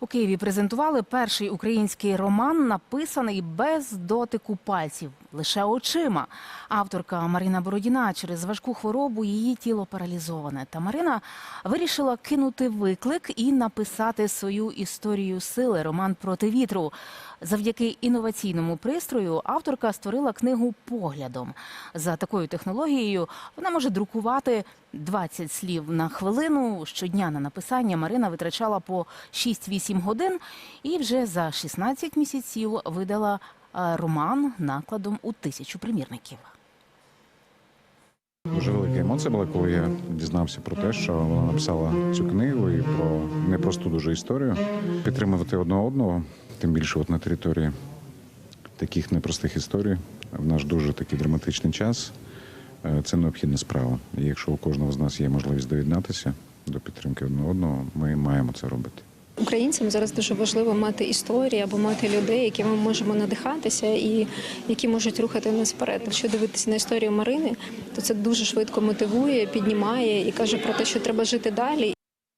У Києві презентували перший український роман, написаний без дотику пальців, лише очима. Авторка Марина Бородіна через важку хворобу її тіло паралізоване. Та Марина вирішила кинути виклик і написати свою історію сили роман проти вітру. Завдяки інноваційному пристрою авторка створила книгу поглядом. За такою технологією вона може друкувати 20 слів на хвилину. Щодня на написання Марина витрачала по 6-8 годин і вже за 16 місяців видала роман накладом у тисячу примірників. Дуже велика емоція була, коли я дізнався про те, що вона написала цю книгу і про непросту дуже історію. Підтримувати одне одного, тим більше от на території таких непростих історій, в наш дуже такий драматичний час. е, Це необхідна справа. І якщо у кожного з нас є можливість доєднатися до підтримки одне одного, ми маємо це робити. Українцям зараз дуже важливо мати історії або мати людей, які ми можемо надихатися і які можуть рухати нас вперед. Якщо дивитися на історію Марини, то це дуже швидко мотивує, піднімає і каже про те, що треба жити далі